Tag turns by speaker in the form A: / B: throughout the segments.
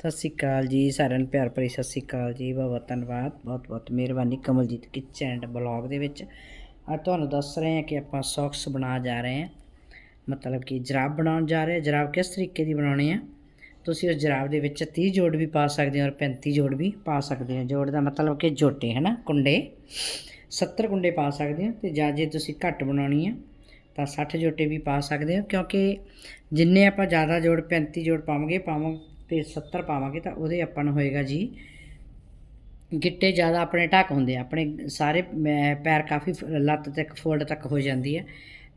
A: ਸਤਿ ਸ਼੍ਰੀ ਅਕਾਲ ਜੀ, ਸਾਰਿਆਂ ਨੂੰ ਪਿਆਰ ਭਰੀ ਸਤਿ ਸ਼੍ਰੀ ਅਕਾਲ ਜੀ, ਬਹੁਤ ਬਹੁਤ ਧੰਨਵਾਦ, ਬਹੁਤ ਬਹੁਤ ਮਿਹਰਬਾਨੀ ਕਮਲਜੀਤ ਕਿਚਨ ਐਂਡ ਬਲੌਗ ਦੇ ਵਿੱਚ। ਅੱਜ ਤੁਹਾਨੂੰ ਦੱਸ ਰਹੇ ਹਾਂ ਕਿ ਆਪਾਂ ਸੌਕਸ ਬਣਾ ਜਾ ਰਹੇ ਹਾਂ। ਮਤਲਬ ਕਿ ਜਰਾਬ ਬਣਾਉਣ ਜਾ ਰਹੇ ਹਾਂ। ਜਰਾਬ ਕਿਸ ਤਰੀਕੇ ਦੀ ਬਣਾਉਣੀ ਹੈ? ਤੁਸੀਂ ਉਸ ਜਰਾਬ ਦੇ ਵਿੱਚ 30 ਜੋੜ ਵੀ ਪਾ ਸਕਦੇ ਹੋ ਔਰ 35 ਜੋੜ ਵੀ ਪਾ ਸਕਦੇ ਹੋ। ਜੋੜ ਦਾ ਮਤਲਬ ਕਿ ਜੋਟੇ ਹੈ ਨਾ ਕੁੰਡੇ। 70 ਕੁੰਡੇ ਪਾ ਸਕਦੇ ਹੋ ਤੇ ਜਾਂ ਜੇ ਤੁਸੀਂ ਘੱਟ ਬਣਾਉਣੀ ਹੈ, ਤਾਂ 60 ਜੋਟੇ ਵੀ ਪਾ ਸਕਦੇ ਹੋ ਕਿਉਂਕਿ ਜਿੰਨੇ ਆਪਾਂ ਜ਼ਿਆਦਾ ਜੋੜ 35 ਜੋੜ ਪਾਵਾਂਗੇ ਪਾਵਾਂ ਤੇ 70 ਪਾਵਾਂਗੇ ਤਾਂ ਉਹਦੇ ਆਪਾਂ ਨੂੰ ਹੋਏਗਾ ਜੀ ਗਿੱਟੇ ਜ਼ਿਆਦਾ ਆਪਣੇ ਢੱਕ ਹੁੰਦੇ ਆ, ਆਪਣੇ ਸਾਰੇ, ਮੈਂ- ਪੈਰ ਕਾਫੀ ਲੱਤ ਤੱਕ, ਫੋਲਡ ਤੱਕ ਹੋ ਜਾਂਦੀ ਹੈ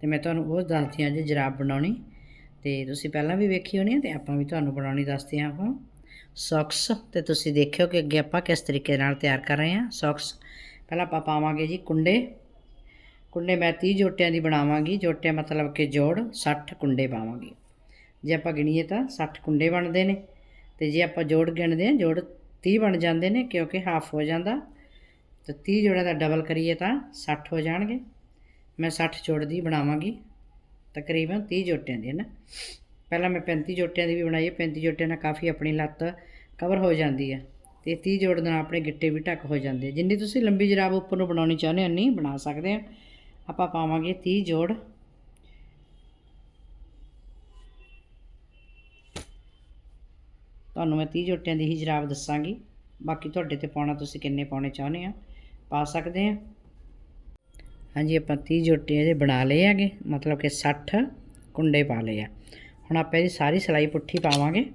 A: ਤੇ ਮੈਂ ਤੁਹਾਨੂੰ ਉਹ ਦੱਸਦੀ ਹਾਂ ਜੀ, ਜਰਾਬ ਬਣਾਉਣੀ ਤੇ ਤੁਸੀਂ ਪਹਿਲਾਂ ਵੀ ਵੇਖੀ ਹੋਣੀ ਹੈ ਤੇ ਆਪਾਂ ਵੀ ਤੁਹਾਨੂੰ ਬਣਾਉਣੀ ਦੱਸਦੇ ਹਾਂ ਉਹ ਸੌਕਸ, ਤੇ ਤੁਸੀਂ ਦੇਖਿਓ ਕਿ ਅੱਗੇ ਆਪਾਂ ਕਿਸ ਤਰੀਕੇ ਨਾਲ ਤਿਆਰ ਕਰ ਰਹੇ ਹਾਂ। ਸੌਕਸ, ਪਹਿਲਾਂ ਆਪਾਂ ਪਾਵਾਂਗੇ ਜੀ ਕੁੰਡੇ। ਕੁੰਡੇ ਮੈਂ 30 ਜੋਟਿਆਂ ਦੀ ਬਣਾਵਾਂਗੀ, ਜੋਟਿਆਂ ਮਤਲਬ ਕਿ ਜੋੜ 60 ਕੁੰਡੇ ਪਾਵਾਂਗੀ। ਜੇ ਆਪਾਂ ਗਿਣੀਏ ਤਾਂ 60 ਕੁੰਡੇ ਬਣਦੇ ਨੇ। ਤੇ ਜੇ ਆਪਾਂ ਜੋੜ ਗਿਣਦੇ ਹਾਂ, ਜੋੜ 30 ਬਣ ਜਾਂਦੇ ਨੇ ਕਿਉਂਕਿ ਹਾਫ ਹੋ ਜਾਂਦਾ, ਤੇ 30 ਜੋੜਾਂ ਦਾ ਡਬਲ ਕਰੀਏ ਤਾਂ 60 ਹੋ ਜਾਣਗੇ। ਮੈਂ 60 ਜੋੜ ਦੀ ਬਣਾਵਾਂਗੀ, ਤਕਰੀਬਨ 30 ਜੋਟਿਆਂ ਦੀ, ਹੈ ਨਾ? ਪਹਿਲਾਂ ਮੈਂ 35 ਜੋਟਿਆਂ ਦੀ ਵੀ ਬਣਾਈ ਹੈ 35 ਜੋਟਿਆਂ ਨਾਲ ਕਾਫੀ ਆਪਣੀ ਲੱਤ ਕਵਰ ਹੋ ਜਾਂਦੀ ਹੈ, ਤੇ 30 ਜੋੜ ਨਾਲ ਆਪਣੇ ਗਿੱਟੇ ਵੀ ਢੱਕ ਹੋ ਜਾਂਦੇ ਜਿੰਨੀ ਤੁਸੀਂ ਲੰਬੀ ਜਰਾਬ ਉੱਪਰ ਨੂੰ ਬਣਾਉਣੀ ਚਾਹੁੰਦੇ ਹੋ ਨਹੀਂ ਬਣਾ ਸਕਦੇ ਆ। ਆਪਾਂ ਪਾਵਾਂਗੇ 30 ਜੋੜ ਤੁਹਾਨੂੰ ਮੈਂ 30 ਜੋਟਿਆਂ ਦੀ ਹੀ ਜਰਾਬ ਦੱਸਾਂਗੀ। ਬਾਕੀ ਤੁਹਾਡੇ ਤੇ ਪਾਉਣਾ ਤੁਸੀਂ ਕਿੰਨੇ ਪਾਉਣੇ ਚਾਹੁੰਦੇ ਆ ਪਾ ਸਕਦੇ ਆ ਹਾਂਜੀ, ਆਪਾਂ 30 ਜੋਟੇ ਇਹਦੇ ਬਣਾ ਲਏ ਹੈਗੇ। ਮਤਲਬ ਕਿ 60 ਕੁੰਡੇ ਪਾ ਲਏ ਆ। ਹੁਣ ਆਪਾਂ ਇਹਦੀ ਸਾਰੀ ਸਲਾਈ ਪੁੱਠੀ ਪਾਵਾਂਗੇ।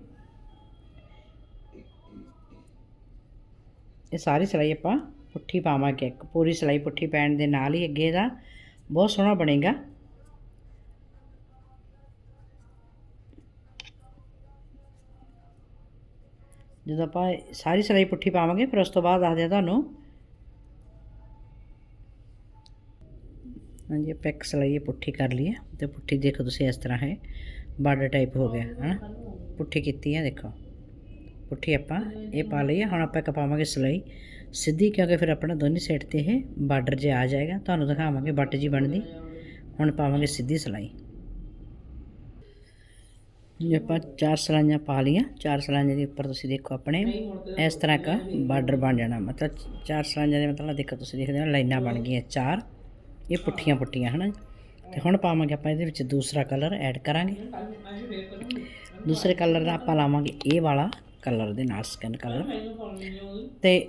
A: ਇਹ ਸਾਰੀ ਸਲਾਈ ਆਪਾਂ ਪੁੱਠੀ ਪਾਵਾਂਗੇ। ਇੱਕ ਪੂਰੀ ਸਲਾਈ ਪੁੱਠੀ ਪੈਣ ਦੇ ਨਾਲ ਹੀ ਅੱਗੇ ਦਾ ਬਹੁਤ ਸੋਹਣਾ ਬਣੇਗਾ। ਜਦੋਂ ਆਪਾਂ ਸਾਰੀ ਸਲਾਈ ਪੁੱਠੀ ਪਾਵਾਂਗੇ, ਫਿਰ ਉਸ ਤੋਂ ਬਾਅਦ ਦੱਸਦੇ ਆ ਤੁਹਾਨੂੰ। ਹਾਂਜੀ, ਆਪਾਂ ਇੱਕ ਸਲਾਈ ਇਹ ਪੁੱਠੀ ਕਰ ਲਈ ਹੈ। ਤੇ ਪੁੱਠੀ ਦੇਖੋ ਤੁਸੀਂ ਇਸ ਤਰ੍ਹਾਂ ਹੈ, ਬਾਰਡਰ ਟਾਈਪ ਹੋ ਗਿਆ, ਹੈ। ਨਾ ਪੁੱਠੀ ਕੀਤੀ ਹੈ, ਦੇਖੋ। ਪੁੱਠੀ ਆਪਾਂ ਇਹ ਪਾ ਲਈ ਹੈ। ਹੁਣ ਆਪਾਂ ਇੱਕ ਪਾਵਾਂਗੇ ਸਲਾਈ। ਸਿੱਧੀ ਕਿਉਂਕਿ ਫਿਰ ਆਪਣਾ ਦੋਨੇ ਸਾਈਡ ਤੇ ਇਹ ਬਾਰਡਰ ਜੇ ਆ ਜਾਏਗਾ। ਤੁਹਾਨੂੰ ਦਿਖਾਵਾਂਗੇ ਬੱਟ ਜੀ ਬਣਦੀ। ਹੁਣ ਪਾਵਾਂਗੇ ਸਿੱਧੀ ਸਲਾਈ। ਜੇ, ਆਪਾਂ ਚਾਰ ਸਲਾਈਆਂ ਪਾ ਲਈਆਂ। ਚਾਰ ਸਲਾਈਆਂ ਦੇ ਉੱਪਰ ਤੁਸੀਂ ਦੇਖੋ ਆਪਣੇ, ਇਸ ਤਰ੍ਹਾਂ ਦਾ ਬਾਰਡਰ ਬਣ ਜਾਣਾ। ਮਤਲਬ ਚਾਰ ਸਲਾਈਆਂ ਦੇ ਮਤਲਬ ਦੇਖੋ ਤੁਸੀਂ ਦੇਖਦੇ ਹੋ, ਲਾਈਨਾਂ ਬਣ ਗਈਆਂ ਚਾਰ। ਇਹ ਪੁੱਠੀਆਂ ਪੁੱਠੀਆਂ, ਹਨਾ? ਤੇ ਹੁਣ ਪਾਵਾਂਗੇ ਆਪਾਂ ਇਹਦੇ ਵਿੱਚ ਦੂਸਰਾ ਕਲਰ ਐਡ ਕਰਾਂਗੇ। ਦੂਸਰੇ ਕਲਰ ਦਾ ਆਪਾਂ ਲਾਵਾਂਗੇ ਇਹ ਵਾਲਾ ਕਲਰ ਦੇ ਨਾਲ ਸਕਿਨ ਕਲਰ ਤੇ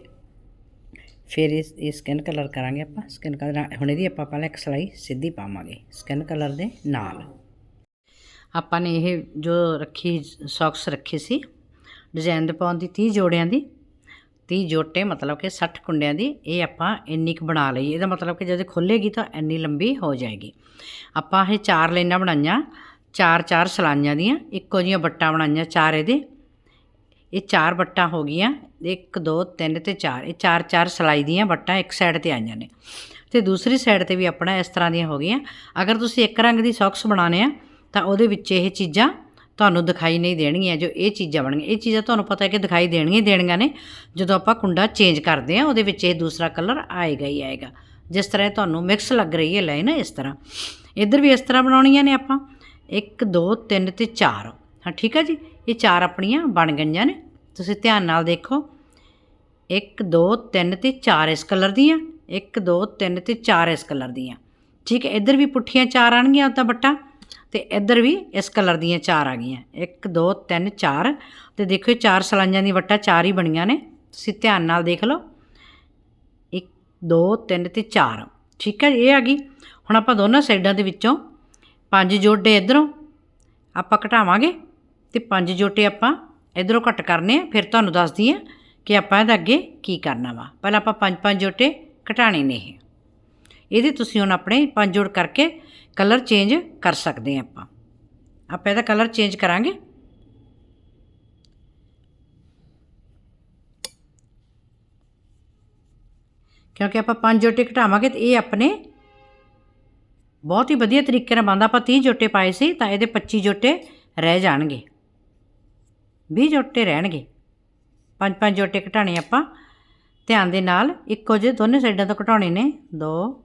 A: ਫਿਰ ਇਸ, ਇਹ ਸਕਿਨ ਕਲਰ ਕਰਾਂਗੇ ਆਪਾਂ। ਸਕਿਨ ਕਲਰ ਹੁਣ ਇਹਦੀ ਆਪਾਂ ਪਹਿਲਾਂ ਇੱਕ ਸਲਾਈ ਸਿੱਧੀ ਪਾਵਾਂਗੇ ਸਕਿਨ ਕਲਰ ਦੇ ਨਾਲ। ਆਪਾਂ ਨੇ ਇਹ ਜੋ ਰੱਖੀ, ਸੌਕਸ ਰੱਖੀ ਸੀ ਡਿਜ਼ਾਈਨ ਦੇ ਪਾਉਣ ਦੀ 30 ਜੋੜਿਆਂ ਦੀ 30 ਜੋਟੇ ਮਤਲਬ ਕਿ 60 ਕੁੰਡਿਆਂ ਦੀ, ਇਹ ਆਪਾਂ ਇੰਨੀ ਕੁ ਬਣਾ ਲਈ। ਇਹਦਾ ਮਤਲਬ ਕਿ ਜਦੋਂ ਖੁੱਲੇਗੀ ਤਾਂ ਇੰਨੀ ਲੰਬੀ ਹੋ ਜਾਏਗੀ। ਆਪਾਂ ਇਹ ਚਾਰ ਲਾਈਨਾਂ ਬਣਾਈਆਂ, ਚਾਰ ਚਾਰ ਸਲਾਈਆਂ ਦੀਆਂ, ਇੱਕੋ ਜੀਆਂ ਬੱਟਾਂ ਬਣਾਈਆਂ ਚਾਰ ਇਹਦੇ। ਇਹ ਚਾਰ ਬੱਟਾਂ ਹੋ ਗਈਆਂ 1 2 3 ਤੇ 4 ਇਹ ਚਾਰ ਚਾਰ ਸਲਾਈ ਦੀਆਂ ਬੱਟਾਂ ਇੱਕ ਸਾਈਡ ਤੇ ਆਈਆਂ ਨੇ। ਤੇ ਦੂਸਰੀ ਸਾਈਡ ਤੇ ਵੀ ਆਪਣਾ ਇਸ ਤਰ੍ਹਾਂ ਦੀਆਂ ਹੋ ਗਈਆਂ। ਅਗਰ ਤੁਸੀਂ ਇੱਕ ਰੰਗ ਦੀ ਸੌਕਸ ਬਣਾਉਣੇ ਆ ਤਾਂ ਉਹਦੇ ਵਿੱਚ ਇਹ ਚੀਜ਼ਾਂ ਤੁਹਾਨੂੰ ਦਿਖਾਈ ਨਹੀਂ ਦੇਣਗੀਆਂ। ਜੋ ਇਹ ਚੀਜ਼ਾਂ ਬਣਗੀਆਂ, ਇਹ ਚੀਜ਼ਾਂ ਤੁਹਾਨੂੰ ਪਤਾ ਹੈ ਕਿ ਦਿਖਾਈ ਦੇਣਗੀਆਂ ਹੀ ਦੇਣੀਆਂ ਨੇ। ਜਦੋਂ ਆਪਾਂ ਕੁੰਡਾ ਚੇਂਜ ਕਰਦੇ ਆ ਉਹਦੇ ਵਿੱਚ ਇਹ ਦੂਸਰਾ ਕਲਰ ਆਏਗਾ ਹੀ ਆਏਗਾ। ਜਿਸ ਤਰ੍ਹਾਂ ਇਹ ਤੁਹਾਨੂੰ ਮਿਕਸ ਲੱਗ ਰਹੀ ਹੈ ਲਾਈਨ, ਇਸ ਤਰ੍ਹਾਂ। ਇੱਧਰ ਵੀ ਇਸ ਤਰ੍ਹਾਂ ਬਣਾਉਣੀਆਂ ਨੇ ਆਪਾਂ। 1 2 3 ਤੇ 4 ਹਾਂ, ਠੀਕ ਹੈ ਜੀ? ਇਹ ਚਾਰ ਆਪਣੀਆਂ ਬਣ ਗਈਆਂ ਨੇ। ਤੁਸੀਂ ਧਿਆਨ ਨਾਲ ਦੇਖੋ। 1 2 3 ਤੇ 4 ਇਸ ਕਲਰ ਦੀਆਂ। 1 2 3 ਤੇ 4 ਇਸ ਕਲਰ ਦੀਆਂ। ਠੀਕ ਹੈ, ਇੱਧਰ ਵੀ ਪੁੱਠੀਆਂ ਚਾਰ ਆਣਗੀਆਂ ਤਾਂ ਬੱਟਾ। ਤੇ ਇੱਧਰ ਵੀ ਇਸ ਕਲਰ ਦੀਆਂ ਚਾਰ ਆ ਗਈਆਂ। 1 2 3 4 ਤੇ ਦੇਖੋ ਚਾਰ ਸਲਾਈਆਂ ਦੀ ਵੱਟਾ ਚਾਰ ਹੀ ਬਣੀਆਂ ਨੇ। ਤੁਸੀਂ ਧਿਆਨ ਨਾਲ ਦੇਖ ਲਓ। 1 2 3 ਤੇ 4 ਠੀਕ ਹੈ, ਇਹ ਆ ਗਈ। ਹੁਣ ਆਪਾਂ ਦੋਨਾਂ ਸਾਈਡਾਂ ਦੇ ਵਿੱਚੋਂ ਪੰਜ ਜੋੜੇ ਇਧਰੋਂ ਆਪਾਂ ਘਟਾਵਾਂਗੇ ਤੇ ਪੰਜ ਜੋਟੇ ਆਪਾਂ ਇਧਰੋਂ ਕੱਟ ਕਰਨੇ ਆ। ਫਿਰ ਤੁਹਾਨੂੰ ਦੱਸਦੀ ਆ ਕਿ ਆਪਾਂ ਇਹਦਾ ਅੱਗੇ ਕੀ ਕਰਨਾ ਵਾ। ਪਹਿਲਾਂ ਆਪਾਂ ਪੰਜ ਪੰਜ ਜੋਟੇ ਘਟਾਣੇ ਨੇ ਇਹ। ਇਹਦੇ ਤੁਸੀਂ ਹੁਣ ਆਪਣੇ ਪੰਜ ਜੋੜ ਕਰਕੇ ਕਲਰ ਚੇਂਜ ਕਰ ਸਕਦੇ ਆ ਆਪਾਂ। ਆਪਾਂ ਇਹਦਾ ਕਲਰ ਚੇਂਜ ਕਰਾਂਗੇ। ਕਿਉਂਕਿ ਆਪਾਂ ਪੰਜ ਜੋਟੇ ਘਟਾਵਾਂਗੇ ਤੇ ਇਹ ਆਪਣੇ ਬਹੁਤ ਹੀ ਵਧੀਆ ਤਰੀਕੇ ਨਾਲ ਬੰਦਾ ਆਪਾਂ 30 ਜੋਟੇ ਪਾਏ ਸੀ ਤਾਂ ਇਹਦੇ 25 ਜੋਟੇ ਰਹਿ ਜਾਣਗੇ। 20 ਜੋਟੇ ਰਹਿਣਗੇ। ਪੰਜ ਪੰਜ ਜੋਟੇ ਘਟਾਣੇ ਆਪਾਂ। ਧਿਆਨ ਦੇ ਨਾਲ ਇੱਕੋ ਜਿਹੇ ਦੋਨੇ ਸਾਈਡਾਂ ਤੋਂ ਘਟਾਉਣੇ ਨੇ। 2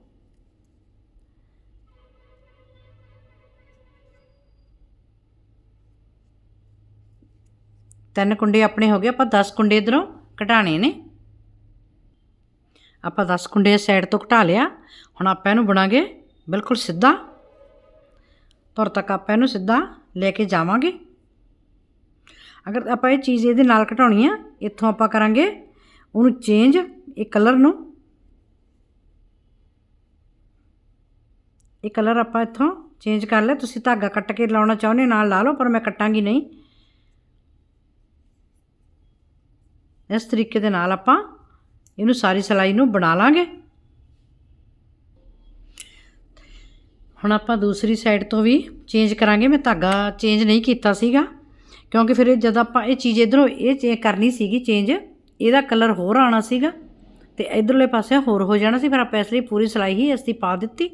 A: ਤਿੰਨ ਕੁੰਡੇ ਆਪਣੇ ਹੋ ਗਏ, ਆਪਾਂ 10 ਕੁੰਡੇ ਇਧਰੋਂ ਘਟਾਣੇ ਨੇ। ਆਪਾਂ 10 ਕੁੰਡੇ ਸਾਈਡ ਤੋਂ ਘਟਾ ਲਿਆ। ਹੁਣ ਆਪਾਂ ਇਹਨੂੰ ਬਣਾਗੇ ਬਿਲਕੁਲ ਸਿੱਧਾ। ਤੁਰ ਤੱਕ ਆਪਾਂ ਇਹਨੂੰ ਸਿੱਧਾ ਲੈ ਕੇ ਜਾਵਾਂਗੇ। ਅਗਰ ਆਪਾਂ ਇਹ ਚੀਜ਼ ਇਹਦੇ ਨਾਲ ਘਟਾਉਣੀ ਆ, ਇੱਥੋਂ ਆਪਾਂ ਕਰਾਂਗੇ ਉਹਨੂੰ ਚੇਂਜ ਇਹ ਕਲਰ ਨੂੰ। ਇਹ ਕਲਰ ਆਪਾਂ ਇੱਥੋਂ ਚੇਂਜ ਕਰ ਲਿਆ। ਤੁਸੀਂ ਧਾਗਾ ਕੱਟ ਕੇ ਲਾਉਣਾ ਚਾਹੁੰਦੇ ਨਾਲ ਲਾ ਲਓ, ਪਰ ਮੈਂ ਕੱਟਾਂਗੀ ਨਹੀਂ। ਇਸ ਤਰੀਕੇ ਦੇ ਨਾਲ ਆਪਾਂ ਇਹਨੂੰ ਸਾਰੀ ਸਲਾਈ ਨੂੰ ਬਣਾ ਲਾਂਗੇ। ਹੁਣ ਆਪਾਂ ਦੂਸਰੀ ਸਾਈਡ ਤੋਂ ਵੀ ਚੇਂਜ ਕਰਾਂਗੇ। ਮੈਂ ਧਾਗਾ ਚੇਂਜ ਨਹੀਂ ਕੀਤਾ ਸੀਗਾ, ਕਿਉਂਕਿ ਫਿਰ ਇਹ ਜਦ ਆਪਾਂ ਇਹ ਚੀਜ਼ ਇਧਰੋਂ ਇਹ ਚੇ ਕਰਨੀ ਸੀਗੀ ਚੇਂਜ ਇਹਦਾ ਕਲਰ ਹੋਰ ਆਣਾ ਸੀਗਾ ਤੇ ਇਧਰਲੇ ਪਾਸੇ ਹੋਰ ਹੋ ਜਾਣਾ ਸੀ। ਫਿਰ ਆਪਾਂ ਇਸ ਲਈ ਪੂਰੀ ਸਲਾਈ ਹੀ ਅਸੀਂ ਪਾ ਦਿੱਤੀ।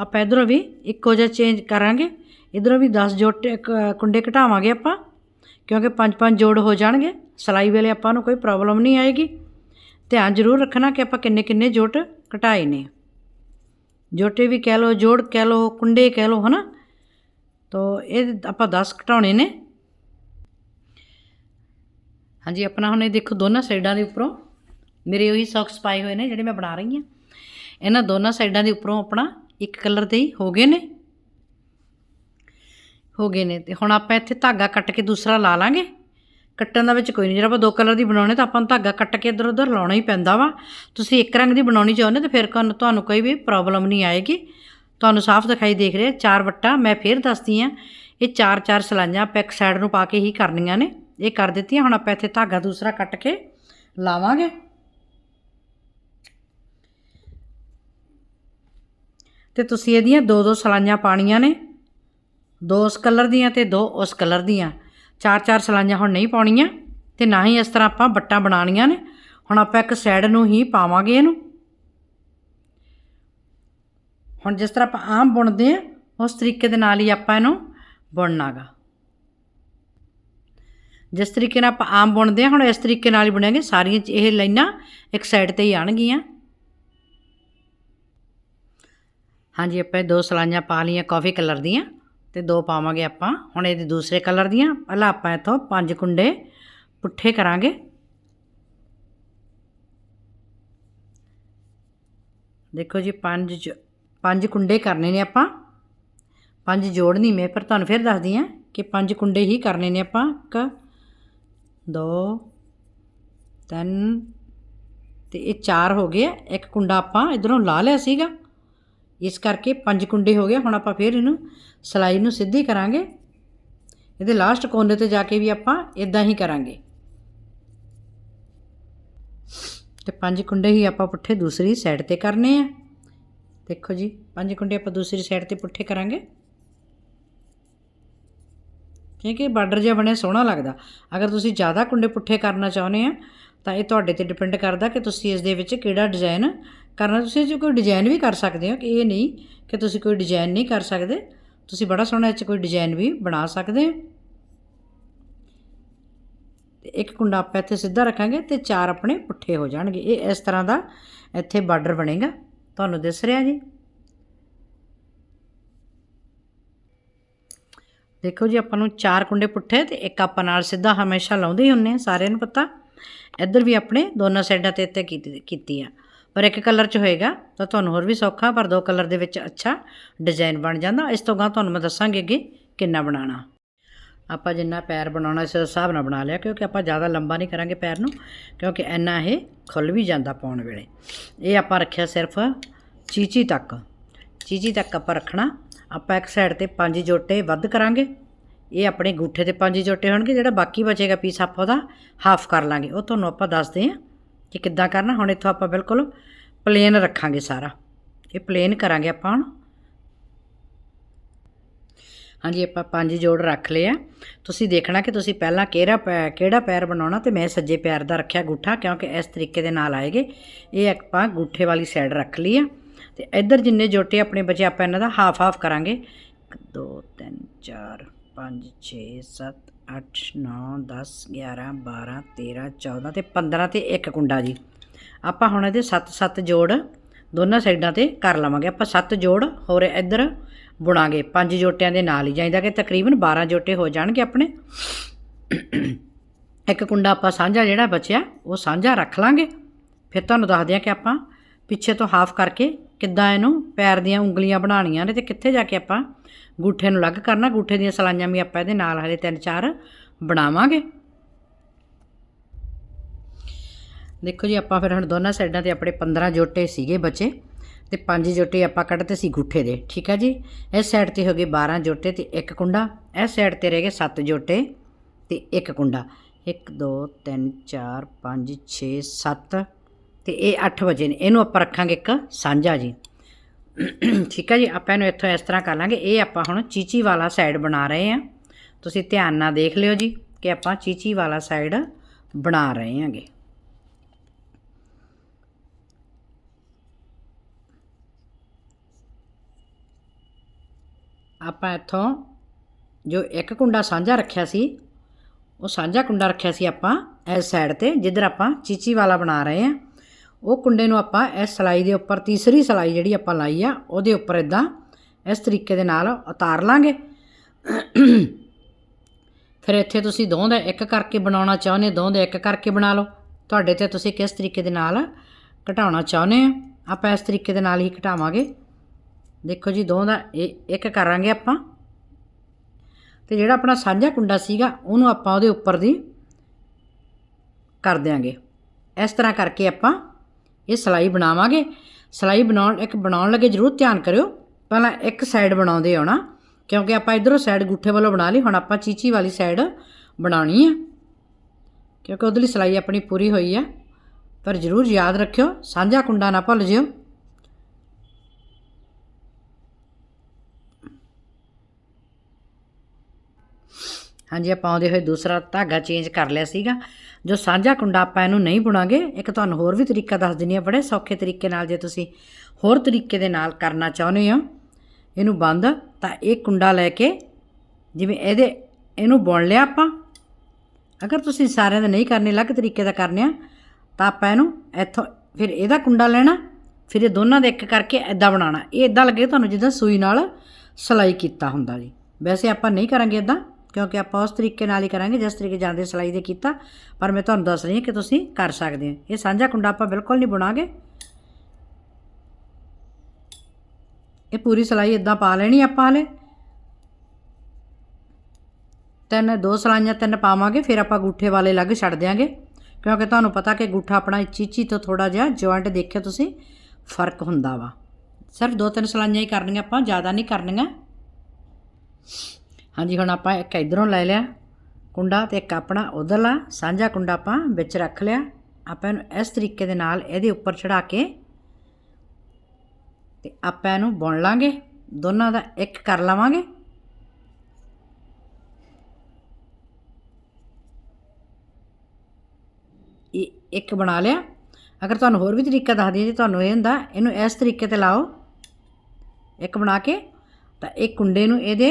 A: ਆਪਾਂ ਇਧਰੋਂ ਵੀ ਇੱਕੋ ਜਿਹਾ ਚੇਂਜ ਕਰਾਂਗੇ। ਇਧਰੋਂ ਵੀ 10 ਜੋਟੇ ਕ- ਕੁੰਡੇ ਘਟਾਵਾਂਗੇ ਆਪਾਂ। ਕਿਉਂਕਿ ਪੰਜ ਪੰਜ ਜੋੜ ਹੋ ਜਾਣਗੇ, ਸਲਾਈ ਵੇਲੇ ਆਪਾਂ ਨੂੰ ਕੋਈ ਪ੍ਰੋਬਲਮ ਨਹੀਂ ਆਏਗੀ। ਧਿਆਨ ਜ਼ਰੂਰ ਰੱਖਣਾ ਕਿ ਆਪਾਂ ਕਿੰਨੇ ਕਿੰਨੇ ਜੋਟ ਘਟਾਏ ਨੇ। ਜੋਟੇ ਵੀ ਕਹਿ ਲਓ, ਜੋੜ ਕਹਿ ਲਓ, ਕੁੰਡੇ ਕਹਿ ਲਓ, ਹਨਾ? ਤੋ ਇਹ ਆਪਾਂ 10 ਘਟਾਉਣੇ ਨੇ। ਹਾਂਜੀ, ਆਪਣਾ ਹੁਣ ਇਹ ਦੇਖੋ ਦੋਨਾਂ ਸਾਈਡਾਂ ਦੇ ਉੱਪਰੋਂ। ਮੇਰੇ ਉਹੀ ਸੌਕਸ ਪਾਏ ਹੋਏ ਨੇ, ਜਿਹੜੇ ਮੈਂ ਬਣਾ ਰਹੀ ਹਾਂ। ਇਹਨਾਂ ਦੋਨਾਂ ਸਾਈਡਾਂ ਦੇ ਉੱਪਰੋਂ ਆਪਣਾ ਇੱਕ ਕਲਰ ਦੇ ਹੀ ਹੋ ਗਏ ਨੇ। ਹੋ ਗਏ ਨੇ ਤੇ ਹੁਣ ਆਪਾਂ ਇੱਥੇ ਧਾਗਾ ਕੱਟ ਕੇ ਦੂਸਰਾ ਲਾ ਲਾਂਗੇ। ਕੱਟਣ ਦਾ ਵਿੱਚ ਕੋਈ ਨਹੀਂ ਜਿਹੜਾ ਆਪਾਂ ਦੋ ਕਲਰ ਦੀ ਬਣਾਉਣੇ ਤਾਂ ਆਪਾਂ ਨੂੰ ਧਾਗਾ ਕੱਟ ਕੇ ਇੱਧਰ ਉੱਧਰ ਲਾਉਣਾ ਹੀ ਪੈਂਦਾ ਵਾ। ਤੁਸੀਂ ਇੱਕ ਰੰਗ ਦੀ ਬਣਾਉਣੀ ਚਾਹੁੰਦੇ ਤਾਂ ਫਿਰ ਤੁਹਾਨੂੰ ਤੁਹਾਨੂੰ ਕੋਈ ਵੀ ਪ੍ਰੋਬਲਮ ਨਹੀਂ ਆਏਗੀ। ਤੁਹਾਨੂੰ ਸਾਫ਼ ਦਿਖਾਈ ਦੇਖ ਰਿਹਾ, ਚਾਰ ਵੱਟਾ, ਮੈਂ ਫੇਰ ਦੱਸਦੀ ਆ ਇਹ ਚਾਰ ਚਾਰ ਸਲਾਈਆਂ ਆਪਾਂ ਇੱਕ ਸਾਈਡ ਨੂੰ ਪਾ ਕੇ ਹੀ ਕਰਨੀਆਂ ਨੇ। ਇਹ ਕਰ ਦਿੱਤੀਆਂ, ਹੁਣ ਆਪਾਂ ਇੱਥੇ ਧਾਗਾ ਦੂਸਰਾ ਕੱਟ ਕੇ ਲਾਵਾਂਗੇ। ਤੇ ਤੁਸੀਂ ਇਹਦੀਆਂ ਦੋ ਦੋ ਸਲਾਈਆਂ ਪਾਣੀਆਂ ਨੇ। ਦੋ ਉਸ ਕਲਰ ਦੀਆਂ ਤੇ ਦੋ ਉਸ ਕਲਰ ਦੀਆਂ। ਚਾਰ ਚਾਰ ਸਲਾਈਆਂ ਹੁਣ ਨਹੀਂ ਪਾਉਣੀਆਂ ਤੇ ਨਾ ਹੀ ਇਸ ਤਰ੍ਹਾਂ ਆਪਾਂ ਬੱਟਾਂ ਬਣਾਉਣੀਆਂ ਨੇ। ਹੁਣ ਆਪਾਂ ਇੱਕ ਸਾਈਡ ਨੂੰ ਹੀ ਪਾਵਾਂਗੇ ਇਹਨੂੰ। ਹੁਣ ਜਿਸ ਤਰ੍ਹਾਂ ਆਪਾਂ ਆਮ ਬੁਣਦੇ ਆ ਉਸ ਤਰੀਕੇ ਦੇ ਨਾਲ ਹੀ ਆਪਾਂ ਇਹਨੂੰ ਬੁਣਨਾਗਾ। ਜਿਸ ਤਰੀਕੇ ਨਾਲ ਆਪਾਂ ਆਮ ਬੁਣਦੇ ਆ ਹੁਣ ਇਸ ਤਰੀਕੇ ਨਾਲ ਹੀ ਬੁਣਾਂਗੇ। ਸਾਰੀਆਂ ਇਹ ਲਾਈਨਾਂ ਇੱਕ ਸਾਈਡ ਤੇ ਹੀ ਆਣਗੀਆਂ ਹਾਂਜੀ, ਆਪਾਂ ਇਹ ਦੋ ਸਲਾਈਆਂ ਪਾ ਲਈਆਂ ਕਾਫੀ ਕਲਰ ਦੀਆਂ। ਤੇ ਦੋ ਪਾਵਾਂਗੇ ਆਪਾਂ। ਹੁਣ ਇਹਦੇ ਦੂਸਰੇ ਕਲਰ ਦੀਆਂ, ਪਹਿਲਾਂ ਆਪਾਂ ਇੱਥੋਂ ਪੰਜ ਕੁੰਡੇ ਪੁੱਠੇ ਕਰਾਂਗੇ। ਦੇਖੋ ਜੀ, ਪੰਜ ਜ- ਪੰਜ ਕੁੰਡੇ ਕਰਨੇ ਨੇ ਆਪਾਂ। ਪੰਜ ਜੋੜ ਨਹੀਂ ਮੈਂ, ਪਰ ਤੁਹਾਨੂੰ ਫਿਰ ਦੱਸਦੀ ਆ ਕਿ ਪੰਜ ਕੁੰਡੇ ਹੀ ਕਰਨੇ ਨੇ ਆਪਾਂ। ਇੱਕ, ਦੋ, ਤਿੰਨ, ਤੇ ਇਹ ਚਾਰ ਹੋ ਗਏ ਆ। ਇੱਕ ਕੁੰਡਾ ਆਪਾਂ ਇਧਰੋਂ ਲਾ ਲਿਆ ਸੀਗਾ। ਇਸ ਕਰਕੇ ਪੰਜ ਕੁੰਡੇ ਹੋ ਗਏ, ਹੁਣ ਆਪਾਂ ਫਿਰ ਇਹਨੂੰ ਸਲਾਈ ਨੂੰ ਸਿੱਧੀ ਕਰਾਂਗੇ। ਇਹਦੇ ਲਾਸਟ ਕੋਨੇ ਤੇ ਜਾ ਕੇ ਵੀ ਆਪਾਂ ਇਦਾਂ ਹੀ ਕਰਾਂਗੇ। ਤੇ ਪੰਜ ਕੁੰਡੇ ਹੀ ਆਪਾਂ ਪੁੱਠੇ ਦੂਸਰੀ ਸਾਈਡ ਤੇ ਕਰਨੇ ਆ। ਦੇਖੋ ਜੀ, ਪੰਜ ਕੁੰਡੇ ਆਪਾਂ ਦੂਸਰੀ ਸਾਈਡ ਤੇ ਪੁੱਠੇ ਕਰਾਂਗੇ। ਕਿਉਂਕਿ ਬਾਰਡਰ ਜਿਹਾ ਬਣਿਆ, ਸੋਹਣਾ ਲੱਗਦਾ। ਅਗਰ ਤੁਸੀਂ ਜ਼ਿਆਦਾ ਕੁੰਡੇ ਪੁੱਠੇ ਕਰਨਾ ਚਾਹੁੰਦੇ ਆ, ਤਾਂ ਇਹ ਤੁਹਾਡੇ ਤੇ ਡਿਪੈਂਡ ਕਰਦਾ ਕਿ ਤੁਸੀਂ ਇਸ ਦੇ ਵਿੱਚ ਕਿਹੜਾ ਡਿਜ਼ਾਈਨ ਕਰਨਾ ਤੁਸੀਂ ਜੇ ਕੋਈ ਡਿਜ਼ਾਈਨ ਵੀ ਕਰ ਸਕਦੇ ਹੋ ਕਿ ਇਹ ਨਹੀਂ ਕਿ ਤੁਸੀਂ ਕੋਈ ਡਿਜ਼ਾਈਨ ਨਹੀਂ ਕਰ ਸਕਦੇ, ਤੁਸੀਂ ਬੜਾ ਸੋਹਣਾ ਇਹ 'ਚ ਕੋਈ ਡਿਜ਼ਾਈਨ ਵੀ ਬਣਾ ਸਕਦੇ ਹੋ। ਤੇ ਇੱਕ ਕੁੰਡਾ ਆਪਾਂ ਇੱਥੇ ਸਿੱਧਾ ਰੱਖਾਂਗੇ ਤੇ ਚਾਰ ਆਪਣੇ ਪੁੱਠੇ ਹੋ ਜਾਣਗੇ। ਇਹ ਇਸ ਤਰ੍ਹਾਂ ਦਾ ਇੱਥੇ ਬਾਰਡਰ ਬਣੇਗਾ। ਤੁਹਾਨੂੰ ਦਿਸ ਰਿਹਾ ਜੀ। ਦੇਖੋ ਜੀ, ਆਪਾਂ ਨੂੰ ਚਾਰ ਕੁੰਡੇ ਪੁੱਠੇ ਤੇ ਇੱਕ ਆਪਾਂ ਨਾਲ ਸਿੱਧਾ ਹਮੇਸ਼ਾ ਲਾਉਂਦੇ ਹੀ ਹੁੰਨੇ ਆ, ਸਾਰਿਆਂ ਨੂੰ ਪਤਾ। ਇੱਧਰ ਵੀ ਆਪਣੇ ਦੋਨਾਂ ਸਾਈਡਾਂ ਤੇ ਇੱਥੇ ਕੀਤੀ ਆ। ਪਰ ਇੱਕ ਕਲਰ 'ਚ ਹੋਏਗਾ, ਤਾਂ ਤੁਹਾਨੂੰ ਹੋਰ ਵੀ ਸੌਖਾ, ਪਰ ਦੋ ਕਲਰ ਦੇ ਵਿੱਚ ਅੱਛਾ ਡਿਜ਼ਾਈਨ ਬਣ ਜਾਂਦਾ। ਇਸ ਤੋਂ ਗਾਂ ਤੁਹਾਨੂੰ ਮੈਂ ਦੱਸਾਂਗੀ ਅੱਗੇ ਕਿੰਨਾ ਬਣਾਉਣਾ। ਆਪਾਂ ਜਿੰਨਾ ਪੈਰ ਬਣਾਉਣਾ, ਇਸ ਹਿਸਾਬ ਨਾਲ ਬਣਾ ਲਿਆ, ਕਿਉਂਕਿ ਆਪਾਂ ਜ਼ਿਆਦਾ ਲੰਬਾ ਨਹੀਂ ਕਰਾਂਗੇ ਪੈਰ ਨੂੰ, ਕਿਉਂਕਿ ਇੰਨਾ ਇਹ ਖੁੱਲ ਵੀ ਜਾਂਦਾ ਪਾਉਣ ਵੇਲੇ। ਇਹ ਆਪਾਂ ਰੱਖਿਆ ਸਿਰਫ ਚੀਚੀ ਤੱਕ। ਚੀਚੀ ਤੱਕ ਆਪਾਂ ਰੱਖਣਾ। ਆਪਾਂ ਇੱਕ ਸਾਈਡ ਤੇ ਪੰਜ ਜੋਟੇ ਵੱਧ ਕਰਾਂਗੇ। ਇਹ ਆਪਣੇ ਗੂਠੇ ਤੇ ਪੰਜ ਜੋਟੇ ਹੋਣਗੇ, ਜਿਹੜਾ ਬਾਕੀ ਬਚੇਗਾ ਪੀਸ ਆਪਾਂ ਉਹਦਾ ਹਾਫ ਕਰ ਲਾਂਗੇ। ਉਹ ਤੁਹਾਨੂੰ ਆਪਾਂ ਦੱਸਦੇ ਹਾਂ ਕਿ ਕਿੱਦਾਂ ਕਰਨਾ, ਹੁਣ ਇੱਥੋਂ ਆਪਾਂ ਬਿਲਕੁਲ ਪਲੇਨ ਰੱਖਾਂਗੇ ਸਾਰਾ। ਇਹ ਪਲੇਨ ਕਰਾਂਗੇ ਆਪਾਂ ਹੁਣ। ਹਾਂਜੀ, ਆਪਾਂ ਪੰਜ ਜੋੜ ਰੱਖ ਲਏ ਆ। ਤੁਸੀਂ ਦੇਖਣਾ ਕਿ ਤੁਸੀਂ ਪਹਿਲਾਂ ਕਿਹੜਾ ਪੈ- ਕਿਹੜਾ ਪੈਰ ਬਣਾਉਣਾ ਤੇ ਮੈਂ ਸੱਜੇ ਪੈਰ ਦਾ ਰੱਖਿਆ ਗੁੱਠਾ, ਕਿਉਂਕਿ ਇਸ ਤਰੀਕੇ ਦੇ ਨਾਲ ਆਏਗੇ। ਇਹ ਆਪਾਂ ਗੁੱਠੇ ਵਾਲੀ ਸਾਈਡ ਰੱਖ ਲਈ ਆ। ਤੇ ਇੱਧਰ ਜਿੰਨੇ ਜੋਟੇ ਆਪਣੇ ਬਚੇ ਆਪਾਂ ਇਹਨਾਂ ਦਾ ਹਾਫ ਹਾਫ ਕਰਾਂਗੇ 2 3 4 5 6 7 8 9 10 11 12 13 14 ਤੇ 15 ਤੇ ਇੱਕ ਕੁੰਡਾ ਜੀ। ਆਪਾਂ ਹੁਣ ਇਹਦੇ 7-7 ਜੋੜ ਦੋਨਾਂ ਸਾਈਡਾਂ ਤੇ ਕਰ ਲਵਾਂਗੇ। ਆਪਾਂ 7 ਜੋੜ ਹੋਰ ਇੱਧਰ ਬੁਣਾਂਗੇ। ਪੰਜ ਜੋਟਿਆਂ ਦੇ ਨਾਲ ਹੀ ਜਾਈਦਾ ਕਿ ਤਕਰੀਬਨ 12 ਜੋਟੇ ਹੋ ਜਾਣਗੇ ਆਪਣੇ। ਇੱਕ ਕੁੰਡਾ ਆਪਾਂ ਸਾਂਝਾ ਜਿਹੜਾ ਬਚਿਆ, ਉਹ ਸਾਂਝਾ ਰੱਖ ਲਾਂਗੇ। ਫਿਰ ਤੁਹਾਨੂੰ ਦੱਸਦੇ ਆ ਕਿ ਆਪਾਂ ਪਿੱਛੇ ਤੋਂ ਹਾਫ ਕਰਕੇ ਕਿੱਦਾਂ ਇਹਨੂੰ ਪੈਰ ਦੀਆਂ ਉਂਗਲੀਆਂ ਬਣਾਉਣੀਆਂ ਨੇ ਤੇ ਕਿੱਥੇ ਜਾ ਕੇ ਆਪਾਂ ਗੂਠੇ ਨੂੰ ਅਲੱਗ ਕਰਨਾ, ਗੂਠੇ ਦੀਆਂ ਸਲਾਈਆਂ ਵੀ ਆਪਾਂ ਇਹਦੇ ਨਾਲ ਹਲੇ ਤਿੰਨ ਚਾਰ ਬਣਾਵਾਂਗੇ। ਦੇਖੋ ਜੀ, ਆਪਾਂ ਫਿਰ ਹੁਣ ਦੋਨਾਂ ਸਾਈਡਾਂ ਤੇ ਆਪਣੇ 15 ਜੋਟੇ ਸੀਗੇ ਬਚੇ ਤੇ ਪੰਜ ਜੋਟੇ ਆਪਾਂ ਕੱਢਤੇ ਸੀ ਗੁੱਠੇ ਦੇ, ਠੀਕ ਹੈ ਜੀ? ਇਸ ਸਾਈਡ ਤੇ ਹੋ ਗਏ 12 ਜੋਟੇ ਤੇ ਇੱਕ ਕੁੰਡਾ, ਇਸ ਸਾਈਡ ਤੇ ਰਹਿ ਗਏ 7 ਜੋਟੇ ਤੇ ਇੱਕ ਕੁੰਡਾ। 1 2 3 4 5 6 7 ਤੇ ਇਹ 8 ਵਜੇ ਨੇ। ਇਹਨੂੰ ਆਪਾਂ ਰੱਖਾਂਗੇ ਇੱਕ ਸਾਂਝਾ ਜੀ। ਠੀਕ ਹੈ ਜੀ? ਆਪਾਂ ਇਹਨੂੰ ਇੱਥੋਂ ਇਸ ਤਰ੍ਹਾਂ ਕਰ ਲਾਂਗੇ। ਇਹ ਆਪਾਂ ਹੁਣ ਚੀਚੀ ਵਾਲਾ ਸਾਈਡ ਬਣਾ ਰਹੇ ਹਾਂ ਤੁਸੀਂ ਧਿਆਨ ਨਾਲ ਦੇਖ ਲਿਓ ਜੀ ਕਿ ਆਪਾਂ ਚੀਚੀ ਵਾਲਾ ਸਾਈਡ ਬਣਾ ਰਹੇ ਹਾਂਗੇ ਆਪਾਂ ਇੱਥੋਂ ਜੋ ਇੱਕ ਕੁੰਡਾ ਸਾਂਝਾ ਰੱਖਿਆ ਸੀ, ਉਹ ਸਾਂਝਾ ਕੁੰਡਾ ਰੱਖਿਆ ਸੀ ਆਪਾਂ ਇਸ ਸਾਈਡ ਤੇ, ਜਿੱਧਰ ਆਪਾਂ ਚੀਚੀ ਵਾਲਾ ਬਣਾ ਰਹੇ ਹਾਂ ਉਹ ਕੁੰਡੇ ਨੂੰ ਆਪਾਂ ਇਸ ਸਲਾਈ ਦੇ ਉੱਪਰ, ਤੀਸਰੀ ਸਲਾਈ ਜਿਹੜੀ ਆਪਾਂ ਲਾਈ ਆ, ਉਹਦੇ ਉੱਪਰ ਇਦਾਂ ਇਸ ਤਰੀਕੇ ਦੇ ਨਾਲ ਉਤਾਰ ਲਾਂਗੇ। ਫਿਰ ਇੱਥੇ ਤੁਸੀਂ ਦੋਹਾਂ ਦਾ ਇੱਕ ਕਰਕੇ ਬਣਾਉਣਾ ਚਾਹੁੰਦੇ ਦੋਹਾਂ ਦਾ ਇੱਕ ਕਰਕੇ ਬਣਾ ਲਓ। ਤੁਹਾਡੇ ਤੇ ਤੁਸੀਂ ਕਿਸ ਤਰੀਕੇ ਦੇ ਨਾਲ ਘਟਾਉਣਾ ਚਾਹੁੰਦੇ ਆ ਆਪਾਂ ਇਸ ਤਰੀਕੇ ਦੇ ਨਾਲ ਹੀ ਘਟਾਵਾਂਗੇ। ਦੇਖੋ ਜੀ, ਦੋਹਾਂ ਦਾ ਇਹ ਇੱਕ ਕਰਾਂਗੇ ਆਪਾਂ। ਤੇ ਜਿਹੜਾ ਆਪਣਾ ਸਾਂਝਾ ਕੁੰਡਾ ਸੀਗਾ, ਉਹਨੂੰ ਆਪਾਂ ਉਹਦੇ ਉੱਪਰ ਦੀ ਕਰ ਦਿਆਂਗੇ। ਇਸ ਤਰ੍ਹਾਂ ਕਰਕੇ ਆਪਾਂ ਇਹ ਸਲਾਈ ਬਣਾਵਾਂਗੇ। ਸਲਾਈ ਬਣਾਉਣ, ਇੱਕ ਬਣਾਉਣ ਲੱਗੇ ਜ਼ਰੂਰ ਧਿਆਨ ਕਰਿਓ। ਪਹਿਲਾਂ ਇੱਕ ਸਾਈਡ ਬਣਾਉਂਦੇ ਆਉਣਾ ਕਿਉਂਕਿ ਆਪਾਂ ਇਧਰੋਂ ਸਾਈਡ ਗੁੱਠੇ ਵੱਲੋਂ ਬਣਾ ਲਈ, ਹੁਣ ਆਪਾਂ ਚੀਚੀ ਵਾਲੀ ਸਾਈਡ ਬਣਾਉਣੀ ਹੈ ਕਿਉਂਕਿ ਉਹਦੇ ਲਈ ਸਲਾਈ ਆਪਣੀ ਪੂਰੀ ਹੋਈ ਹੈ ਪਰ ਜ਼ਰੂਰ ਯਾਦ ਰੱਖਿਓ, ਸਾਂਝਾ ਕੁੰਡਾ ਨਾ ਭੁੱਲ ਜਿਓ। ਹਾਂਜੀ, ਆਪਾਂ ਆਉਂਦੇ ਹੋਏ ਦੂਸਰਾ ਧਾਗਾ ਚੇਂਜ ਕਰ ਲਿਆ ਸੀਗਾ। ਜੋ ਸਾਂਝਾ ਕੁੰਡਾ ਆਪਾਂ ਇਹਨੂੰ ਨਹੀਂ ਬੁਣਾਂਗੇ, ਇੱਕ ਤੁਹਾਨੂੰ ਹੋਰ ਵੀ ਤਰੀਕਾ ਦੱਸ ਦਿੰਨੀ ਆ ਬੜੇ ਸੌਖੇ ਤਰੀਕੇ ਨਾਲ ਜੇ ਤੁਸੀਂ ਹੋਰ ਤਰੀਕੇ ਦੇ ਨਾਲ ਕਰਨਾ ਚਾਹੁੰਦੇ ਹੋ, ਇਹਨੂੰ ਬੰਦ, ਤਾਂ ਇਹ ਕੁੰਡਾ ਲੈ ਕੇ ਜਿਵੇਂ ਇਹਦੇ, ਇਹਨੂੰ ਬੁਣ ਲਿਆ ਆਪਾਂ। ਅਗਰ ਤੁਸੀਂ ਸਾਰਿਆਂ ਦਾ ਨਹੀਂ ਕਰਨੇ, ਅਲੱਗ ਤਰੀਕੇ ਦਾ ਕਰਨੇ ਆ, ਤਾਂ ਆਪਾਂ ਇਹਨੂੰ ਇੱਥੋਂ ਫਿਰ ਇਹਦਾ ਕੁੰਡਾ ਲੈਣਾ, ਫਿਰ ਇਹ ਦੋਨਾਂ ਦੇ ਇੱਕ ਕਰਕੇ ਐਦਾਂ ਬਣਾਉਣਾ। ਇਹ ਐਦਾਂ ਲੱਗੇ ਤੁਹਾਨੂੰ ਜਿੱਦਾਂ ਸੂਈ ਨਾਲ ਸਲਾਈ ਕੀਤਾ ਹੁੰਦਾ ਜੀ। ਵੈਸੇ ਆਪਾਂ ਨਹੀਂ ਕਰਾਂਗੇ ਐਦਾਂ ਕਿਉਂਕਿ ਆਪਾਂ ਉਸ ਤਰੀਕੇ ਨਾਲ ਹੀ ਕਰਾਂਗੇ, ਜਿਸ ਤਰੀਕੇ ਜਾਂਦੇ ਸਲਾਈ ਦੇ ਕੀਤਾ, ਪਰ ਮੈਂ ਤੁਹਾਨੂੰ ਦੱਸ ਰਹੀ ਹਾਂ ਕਿ ਤੁਸੀਂ ਕਰ ਸਕਦੇ ਹੋ। ਇਹ ਸਾਂਝਾ ਕੁੰਡਾ ਆਪਾਂ ਬਿਲਕੁਲ ਨਹੀਂ ਬੁਣਾਗੇ। ਇਹ ਪੂਰੀ ਸਲਾਈ ਇਦਾਂ ਪਾ ਲੈਣੀ ਆਪਾਂ ਹਲੇ। ਤਿੰਨ, ਦੋ ਸਲਾਈਆਂ ਤਿੰਨ ਪਾਵਾਂਗੇ, ਫਿਰ ਆਪਾਂ ਗੂਠੇ ਵਾਲੇ ਅਲੱਗ ਛੱਡ ਦਿਆਂਗੇ। ਕਿਉਂਕਿ ਤੁਹਾਨੂੰ ਪਤਾ ਕਿ ਗੂਠਾ ਆਪਣਾ ਚੀਚੀ ਤੋਂ ਥੋੜਾ ਜਿਹਾ ਜੁਆਇੰਟ ਦੇਖਿਓ ਤੁਸੀਂ, ਫ਼ਰਕ ਹੁੰਦਾ ਵਾ। ਸਿਰਫ ਦੋ ਤਿੰਨ ਸਲਾਈਆਂ ਹੀ ਕਰਨੀਆਂ ਆਪਾਂ, ਜ਼ਿਆਦਾ ਨਹੀਂ ਕਰਨੀਆਂ। ਹਾਂਜੀ, ਹੁਣ ਆਪਾਂ ਇੱਕ ਇਧਰੋਂ ਲੈ ਲਿਆ ਕੁੰਡਾ ਤੇ ਇੱਕ ਆਪਣਾ ਉਧਰਲਾ। ਸਾਂਝਾ ਕੁੰਡਾ ਆਪਾਂ ਵਿੱਚ ਰੱਖ ਲਿਆ। ਆਪਾਂ ਇਹਨੂੰ ਇਸ ਤਰੀਕੇ ਦੇ ਨਾਲ ਇਹਦੇ ਉੱਪਰ ਚੜਾ ਕੇ ਤੇ ਆਪਾਂ ਇਹਨੂੰ ਬੁਣ ਲਾਂਗੇ। ਦੋਨਾਂ ਦਾ ਇੱਕ ਕਰ ਲਵਾਂਗੇ। ਇਹ ਇੱਕ ਬਣਾ ਲਿਆ। ਅਗਰ ਤੁਹਾਨੂੰ ਹੋਰ ਵੀ ਤਰੀਕਾ ਦੱਸ ਦਈਏ ਜੇ ਤੁਹਾਨੂੰ ਇਹ ਹੁੰਦਾ, ਇਹਨੂੰ ਇਸ ਤਰੀਕੇ ਤੇ ਲਾਓ। ਇੱਕ ਬਣਾ ਕੇ ਤਾਂ ਇਹ ਕੁੰਡੇ ਨੂੰ ਇਹਦੇ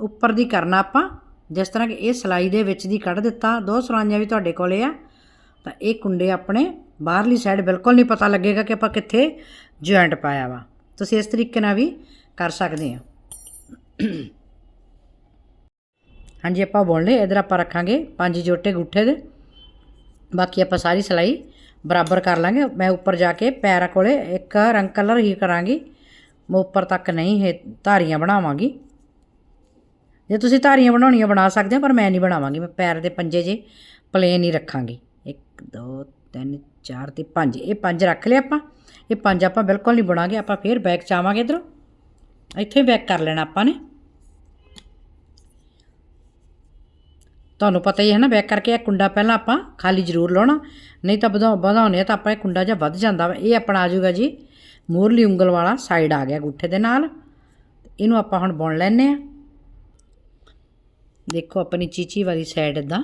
A: ਉੱਪਰ ਦੀ ਕਰਨਾ ਆਪਾਂ। ਜਿਸ ਤਰ੍ਹਾਂ ਕਿ ਇਹ ਸਲਾਈ ਦੇ ਵਿੱਚ ਦੀ ਕੱਢ ਦਿੱਤਾ। ਦੋ ਸਲਾਈਆਂ ਵੀ ਤੁਹਾਡੇ ਕੋਲੇ ਆ। ਤਾਂ ਇਹ ਕੁੰਡੇ ਆਪਣੇ ਬਾਹਰਲੀ ਸਾਈਡ ਬਿਲਕੁਲ ਨਹੀਂ ਪਤਾ ਲੱਗੇਗਾ ਕਿ ਆਪਾਂ ਕਿੱਥੇ ਜੁਆਇੰਟ ਪਾਇਆ ਵਾ। ਤੁਸੀਂ ਇਸ ਤਰੀਕੇ ਨਾਲ ਵੀ ਕਰ ਸਕਦੇ ਆ। ਹਾਂਜੀ, ਆਪਾਂ ਬੁਣ ਲਏ ਇਧਰ ਆਪਾਂ ਰੱਖਾਂਗੇ ਪੰਜ ਜੋਟੇ ਗੁੱਠੇ ਦੇ। ਬਾਕੀ ਆਪਾਂ ਸਾਰੀ ਸਲਾਈ ਬਰਾਬਰ ਕਰ ਲਾਂਗੇ। ਮੈਂ ਉੱਪਰ ਜਾ ਕੇ ਪੈਰਾਂ ਕੋਲੇ ਇੱਕ ਰੰਗ ਕਲਰ ਹੀ ਕਰਾਂਗੀ। ਮੈਂ ਉੱਪਰ ਤੱਕ ਨਹੀਂ, ਇਹ ਧਾਰੀਆਂ ਬਣਾਵਾਂਗੀ। ਜੇ ਤੁਸੀਂ ਧਾਰੀਆਂ ਬਣਾਉਣੀਆਂ ਬਣਾ ਸਕਦੇ ਹੋ, ਪਰ ਮੈਂ ਨਹੀਂ ਬਣਾਵਾਂਗੀ, ਮੈਂ ਪੈਰ ਦੇ ਪੰਜੇ ਜੇ ਪਲੇਨ ਹੀ ਰੱਖਾਂਗੀ। 1 2 3 4 ਤੇ 5 ਇਹ ਪੰਜ ਰੱਖ ਲਿਆ ਆਪਾਂ। ਇਹ ਪੰਜ ਆਪਾਂ ਬਿਲਕੁਲ ਨਹੀਂ ਬਣਾਗੇ, ਆਪਾਂ ਫੇਰ ਬੈਕ ਚ ਆਵਾਂਗੇ ਇਧਰੋਂ। ਇੱਥੇ ਹੀ ਬੈਕ ਕਰ ਲੈਣਾ ਆਪਾਂ ਨੇ। ਤੁਹਾਨੂੰ ਪਤਾ ਹੀ ਹੈ ਨਾ, ਬੈਕ ਕਰਕੇ ਇਹ ਕੁੰਡਾ ਪਹਿਲਾਂ ਆਪਾਂ ਖਾਲੀ ਜ਼ਰੂਰ ਲਾਉਣਾ। ਨਹੀਂ ਤਾਂ ਵਧਾ ਵਧਾਉਣੇ ਤਾਂ ਆਪਾਂ ਇਹ ਕੁੰਡਾ ਜਿਹਾ ਵੱਧ ਜਾਂਦਾ ਵਾ। ਇਹ ਆਪਣਾ ਆ ਜਾਊਗਾ ਜੀ, ਮੋਰਲੀ ਉਂਗਲ ਵਾਲਾ ਸਾਈਡ ਆ ਗਿਆ ਗੁੱਠੇ ਦੇ ਨਾਲ। ਇਹਨੂੰ ਆਪਾਂ ਹੁਣ ਬੁਣ ਲੈਨੇ ਆ। ਦੇਖੋ ਆਪਣੀ ਚੀਚੀ ਵਾਲੀ ਸਾਈਡ ਇਦਾਂ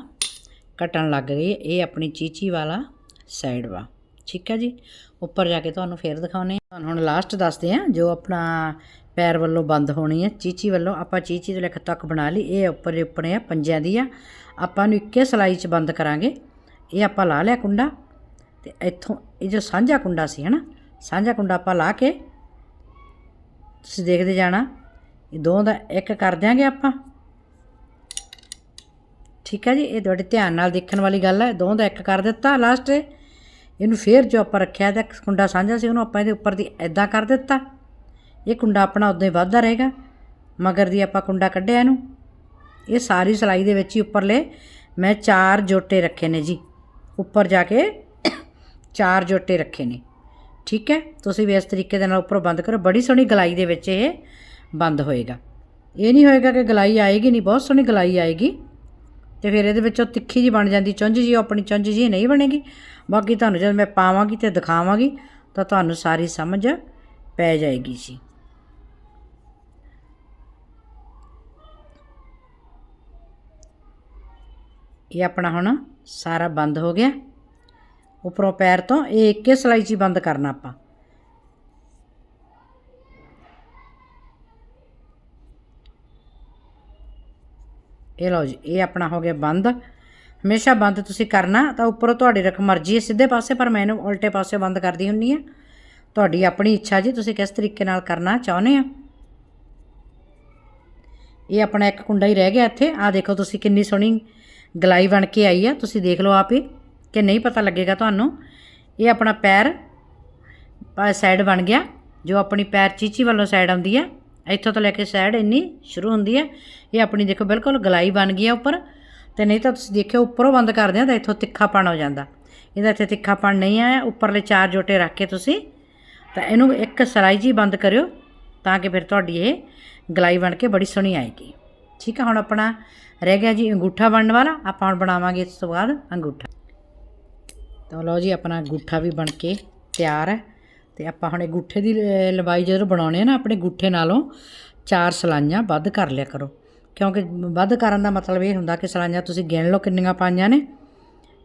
A: ਘਟਣ ਲੱਗ ਗਈ ਹੈ। ਇਹ ਆਪਣੀ ਚੀਚੀ ਵਾਲਾ ਸਾਈਡ ਵਾ। ਠੀਕ ਹੈ ਜੀ? ਉੱਪਰ ਜਾ ਕੇ ਤੁਹਾਨੂੰ ਫੇਰ ਦਿਖਾਉਨੇ ਆ ਤੁਹਾਨੂੰ ਹੁਣ ਲਾਸਟ ਦੱਸਦੇ ਆ ਜੋ ਆਪਣਾ ਪੈਰ ਵੱਲੋਂ ਬੰਦ ਹੋਣੀ ਹੈ। ਚੀਚੀ ਵੱਲੋਂ ਆਪਾਂ ਚੀਚੀ ਦੇ ਲਿਖ ਤੱਕ ਬਣਾ ਲਈ। ਇਹ ਉੱਪਰ ਉੱਪਰ ਆ ਪੰਜਿਆਂ ਦੀ ਆ। ਆਪਾਂ ਨੂੰ ਇੱਕੇ ਸਲਾਈ 'ਚ ਬੰਦ ਕਰਾਂਗੇ। ਇਹ ਆਪਾਂ ਲਾ ਲਿਆ ਕੁੰਡਾ। ਤੇ ਇੱਥੋਂ ਇਹ ਜੋ ਸਾਂਝਾ ਕੁੰਡਾ ਸੀ, ਹਨਾ? ਸਾਂਝਾ ਕੁੰਡਾ ਆਪਾਂ ਲਾ ਕੇ ਤੁਸੀਂ ਦੇਖਦੇ ਜਾਣਾ। ਇਹ ਦੋਵਾਂ ਦਾ ਇੱਕ ਕਰ ਦਿਆਂਗੇ ਆਪਾਂ। ਠੀਕ ਹੈ ਜੀ, ਇਹ ਤੁਹਾਡੇ ਧਿਆਨ ਨਾਲ ਦੇਖਣ ਵਾਲੀ ਗੱਲ ਹੈ ਦੋ ਦਾ ਇੱਕ ਕਰ ਦਿੱਤਾ ਲਾਸਟ ਇਹਨੂੰ ਫੇਰ ਜੋ ਆਪਾਂ ਰੱਖਿਆ ਤਾਂ ਕੁੰਡਾ ਸਾਂਝਾ ਸੀ, ਉਹਨੂੰ ਆਪਾਂ ਇਹਦੇ ਉੱਪਰ ਦੀ ਐਦਾਂ ਕਰ ਦਿੱਤਾ। ਇਹ ਕੁੰਡਾ ਆਪਣਾ ਉਦਾਂ ਹੀ ਵੱਧਦਾ ਰਹੇਗਾ, ਮਗਰ ਦੀ ਆਪਾਂ ਕੁੰਡਾ ਕੱਢਿਆ ਇਹਨੂੰ। ਇਹ ਸਾਰੀ ਸਲਾਈ ਦੇ ਵਿੱਚ ਹੀ ਉੱਪਰਲੇ ਮੈਂ ਚਾਰ ਜੋਟੇ ਰੱਖੇ ਨੇ ਜੀ, ਉੱਪਰ ਜਾ ਕੇ ਚਾਰ ਜੋਟੇ ਰੱਖੇ ਨੇ। ਠੀਕ ਹੈ, ਤੁਸੀਂ ਵੀ ਇਸ ਤਰੀਕੇ ਦੇ ਨਾਲ ਉੱਪਰੋਂ ਬੰਦ ਕਰੋ, ਬੜੀ ਸੋਹਣੀ ਗਲਾਈ ਦੇ ਵਿੱਚ ਇਹ ਬੰਦ ਹੋਏਗਾ। ਇਹ ਨਹੀਂ ਹੋਏਗਾ ਕਿ ਗਲਾਈ ਆਏਗੀ ਨਹੀਂ, ਬਹੁਤ ਸੋਹਣੀ ਗਲਾਈ ਆਏਗੀ। ਤੇ ਫਿਰ ਇਹਦੇ ਵਿੱਚੋਂ ਤਿੱਖੀ ਜੀ ਬਣ ਜਾਂਦੀ, ਚੁੰਝ ਜੀ ਉਹ ਆਪਣੀ ਚੁੰਝ ਜੀ ਨਹੀਂ ਬਣੇਗੀ। ਬਾਕੀ ਤੁਹਾਨੂੰ ਜਦ ਮੈਂ ਪਾਵਾਂਗੀ ਤੇ ਦਿਖਾਵਾਂਗੀ, ਤਾਂ ਤੁਹਾਨੂੰ ਸਾਰੀ ਸਮਝ ਪੈ ਜਾਏਗੀ ਜੀ। ਇਹ ਆਪਣਾ ਹੁਣ ਸਾਰਾ ਬੰਦ ਹੋ ਗਿਆ। ਉੱਪਰੋਂ ਪੈਰ ਤੋਂ ਇਹ ਇੱਕੇ ਸਲਾਈ 'ਚ ਹੀ ਬੰਦ ਕਰਨਾ ਆਪਾਂ। ਇਹ ਲਓ ਜੀ, ਇਹ ਆਪਣਾ ਹੋ ਗਿਆ ਬੰਦ। ਹਮੇਸ਼ਾ ਬੰਦ ਤੁਸੀਂ ਕਰਨਾ, ਤਾਂ ਉੱਪਰੋਂ ਤੁਹਾਡੀ ਰਖ ਮਰਜ਼ੀ ਹੈ, ਸਿੱਧੇ ਪਾਸੇ, ਪਰ ਮੈਂ ਇਹਨੂੰ ਉਲਟੇ ਪਾਸੇ ਬੰਦ ਕਰਦੀ ਹੁੰਨੀ ਆ। ਤੁਹਾਡੀ ਆਪਣੀ ਇੱਛਾ ਜੀ, ਤੁਸੀਂ ਕਿਸ ਤਰੀਕੇ ਨਾਲ ਕਰਨਾ ਚਾਹੁੰਦੇ ਆ ਇਹ ਆਪਣਾ ਇੱਕ ਕੁੰਡਾ ਹੀ ਰਹਿ ਗਿਆ ਇੱਥੇ। ਆ ਦੇਖੋ ਤੁਸੀਂ ਕਿੰਨੀ ਸੋਹਣੀ ਗਲਾਈ ਬਣ ਕੇ ਆਈ ਆ। ਤੁਸੀਂ ਦੇਖ ਲਓ ਆਪ ਹੀ ਕਿ ਨਹੀਂ ਪਤਾ ਲੱਗੇਗਾ ਤੁਹਾਨੂੰ। ਇਹ ਆਪਣਾ ਪੈਰ ਸਾਈਡ ਬਣ ਗਿਆ, ਜੋ ਆਪਣੀ ਪੈਰ ਚੀਚੀ ਵੱਲੋਂ ਸਾਈਡ ਆਉਂਦੀ ਆ। ਇੱਥੋਂ ਤੋਂ ਲੈ ਕੇ ਸਾਈਡ ਇੰਨੀ ਸ਼ੁਰੂ ਹੁੰਦੀ ਹੈ। ਇਹ ਆਪਣੀ ਦੇਖੋ ਬਿਲਕੁਲ ਗਲਾਈ ਬਣ ਗਈ ਹੈ ਉੱਪਰ। ਤੇ ਨਹੀਂ ਤਾਂ ਤੁਸੀਂ ਦੇਖਿਓ ਉੱਪਰੋਂ ਬੰਦ ਕਰਦੇ ਆ ਤਾਂ ਇੱਥੋਂ ਤਿੱਖਾਪਣ ਹੋ ਜਾਂਦਾ। ਇਹਦਾ ਇੱਥੇ ਤਿੱਖਾਪਣ ਨਹੀਂ ਆਇਆ। ਉੱਪਰਲੇ ਚਾਰ ਜੋਟੇ ਰੱਖ ਕੇ ਤੁਸੀਂ ਤਾਂ ਇਹਨੂੰ ਇੱਕ ਸਲਾਈ ਜੀ ਬੰਦ ਕਰਿਓ ਤਾਂ ਕਿ ਫਿਰ ਤੁਹਾਡੀ ਇਹ ਗਲਾਈ ਬਣ ਕੇ ਬੜੀ ਸੋਹਣੀ ਆਏਗੀ। ਠੀਕ ਹੈ ਹੁਣ ਆਪਣਾ ਰਹਿ ਗਿਆ ਜੀ ਅੰਗੂਠਾ ਬਣਨ ਵਾਲਾ। ਆਪਾਂ ਹੁਣ ਬਣਾਵਾਂਗੇ ਇਸ ਤੋਂ ਬਾਅਦ ਅੰਗੂਠਾ। ਤਾਂ ਲਓ ਜੀ, ਆਪਣਾ ਅੰਗੂਠਾ ਵੀ ਬਣ ਕੇ ਤਿਆਰ ਹੈ। ਤੇ ਆਪਾਂ ਹੁਣ ਇਹ ਗੁੱਠੇ ਦੀ ਲ- ਲੰਬਾਈ ਜਦੋਂ ਬਣਾਉਣੇ ਆ ਨਾ, ਆਪਣੇ ਗੁੱਠੇ ਨਾਲੋਂ ਚਾਰ ਸਲਾਈਆਂ ਵੱਧ ਕਰ ਲਿਆ ਕਰੋ। ਕਿਉਂਕਿ ਵੱਧ ਕਰਨ ਦਾ ਮਤਲਬ ਇਹ ਹੁੰਦਾ ਕਿ ਸਲਾਈਆਂ ਤੁਸੀਂ ਗਿਣ ਲਓ ਕਿੰਨੀਆਂ ਪਾਈਆਂ ਨੇ।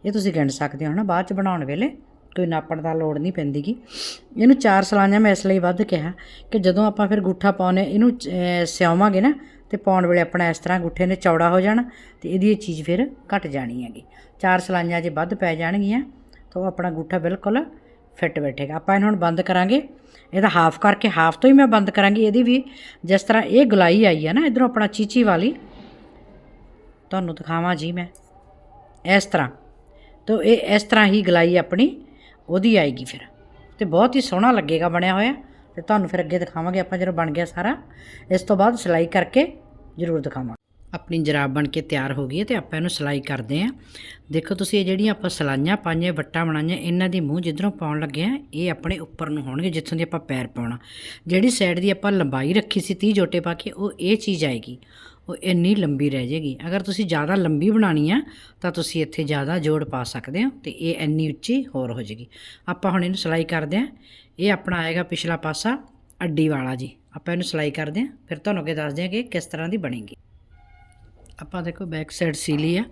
A: ਇਹ ਤੁਸੀਂ ਗਿਣ ਸਕਦੇ ਹੋ ਨਾ ਬਾਅਦ ਚ ਬਣਾਉਣ ਵੇਲੇ ਕੋਈ ਨਾਪਣ ਦਾ ਲੋੜ ਨਹੀਂ ਪੈਂਦੀਗੀ ਇਹਨੂੰ ਚਾਰ ਸਲਾਈਆਂ ਮੈਂ ਇਸ ਲਈ ਵੱਧ ਕਿਹਾ ਕਿ ਜਦੋਂ ਆਪਾਂ ਫਿਰ ਗੁੱਠਾ ਪਾਉਨੇ ਇਹਨੂੰ ਸਿਆਵਾਂਗੇ ਨਾ, ਤੇ ਪਾਉਣ ਵੇਲੇ ਆਪਣਾ ਇਸ ਤਰ੍ਹਾਂ ਗੁੱਠੇ ਨੇ ਚੌੜਾ ਹੋ ਜਾਣਾ ਤੇ ਇਹਦੀ ਇਹ ਚੀਜ਼ ਫਿਰ ਘਟ ਜਾਣੀ ਹੈਗੀ। ਚਾਰ ਸਲਾਈਆਂ ਜੇ ਵੱਧ ਪੈ ਜਾਣਗੀਆਂ, ਤਾਂ ਉਹ ਆਪਣਾ ਗੁੱਠਾ ਬਿਲਕੁਲ ਫਿੱਟ ਬੈਠੇਗਾ। ਆਪਾਂ ਇਹਨੂੰ ਹੁਣ ਬੰਦ ਕਰਾਂਗੇ। ਇਹਦਾ ਹਾਫ ਕਰਕੇ ਹਾਫ ਤੋਂ ਹੀ ਮੈਂ ਬੰਦ ਕਰਾਂਗੀ। ਇਹਦੀ ਵੀ ਜਿਸ ਤਰ੍ਹਾਂ ਇਹ ਗੁਲਾਈ ਆਈ ਹੈ ਨਾ, ਇਧਰੋਂ ਆਪਣਾ ਚੀਚੀ ਵਾਲੀ। ਤੁਹਾਨੂੰ ਦਿਖਾਵਾਂ ਜੀ ਮੈਂ। ਇਸ ਤਰ੍ਹਾਂ। ਤੋਂ ਇਹ ਇਸ ਤਰ੍ਹਾਂ ਹੀ ਗਲਾਈ ਆਪਣੀ, ਉਹਦੀ ਆਏਗੀ ਫਿਰ। ਤੇ ਬਹੁਤ ਹੀ ਸੋਹਣਾ ਲੱਗੇਗਾ ਬਣਿਆ ਹੋਇਆ। ਤੇ ਤੁਹਾਨੂੰ ਫਿਰ ਅੱਗੇ ਦਿਖਾਵਾਂਗੇ ਆਪਾਂ ਜਦੋਂ ਬਣ ਗਿਆ ਸਾਰਾ। ਇਸ ਤੋਂ ਬਾਅਦ ਸਿਲਾਈ ਕਰਕੇ ਜ਼ਰੂਰ ਦਿਖਾਵਾਂਗੇ। ਆਪਣੀ ਜਰਾਬ ਬਣ ਕੇ ਤਿਆਰ ਹੋ ਗਈ ਹੈ ਤੇ ਆਪਾਂ ਇਹਨੂੰ ਸਿਲਾਈ ਕਰਦੇ ਆਂ ਦੇਖੋ ਤੁਸੀਂ ਇਹ ਜਿਹੜੀਆਂ ਆਪਾਂ ਸਲਾਈਆਂ ਪਾਈਆਂ, ਵੱਟਾਂ ਬਣਾਈਆਂ, ਇਹਨਾਂ ਦੀ ਮੂੰਹ ਜਿੱਧਰੋਂ ਪਾਉਣ ਲੱਗੇ ਆ ਇਹ ਆਪਣੇ ਉੱਪਰ ਨੂੰ ਹੋਣਗੇ ਜਿੱਥੋਂ ਦੀ ਆਪਾਂ ਪੈਰ ਪਾਉਣਾ। ਜਿਹੜੀ ਸਾਈਡ ਦੀ ਆਪਾਂ ਲੰਬਾਈ ਰੱਖੀ ਸੀ 30 ਜੋਟੇ ਪਾ ਕੇ, ਉਹ ਇਹ ਚੀਜ਼ ਆਏਗੀ। ਉਹ ਇੰਨੀ ਲੰਬੀ ਰਹਿ ਜਾਏਗੀ। ਅਗਰ ਤੁਸੀਂ ਜ਼ਿਆਦਾ ਲੰਬੀ ਬਣਾਣੀ ਆ, ਤਾਂ ਤੁਸੀਂ ਇੱਥੇ ਜ਼ਿਆਦਾ ਜੋੜ ਪਾ ਸਕਦੇ ਹੋ ਤੇ ਇਹ ਇੰਨੀ ਉੱਚੀ ਹੋਰ ਹੋ ਜਾਏਗੀ। ਆਪਾਂ ਹੁਣ ਇਹਨੂੰ ਸਿਲਾਈ ਕਰਦੇ ਆਂ ਇਹ ਆਪਣਾ ਆਏਗਾ ਪਿਛਲਾ ਪਾਸਾ, ਅੱਡੀ ਵਾਲਾ ਜੀ। ਆਪਾਂ ਇਹਨੂੰ ਸਿਲਾਈ ਕਰਦੇ ਆਂ ਫਿਰ ਤੁਹਾਨੂੰ ਅੱਗੇ ਦੱਸਦੇ ਆਂ ਕਿ ਕਿਸ ਤਰ੍ਹਾਂ ਦੀ ਬਣੇਗੀ। ਆਪਾਂ ਦੇਖੋ ਬੈਕ ਸਾਈਡ ਸੀ ਲਈ ਆ।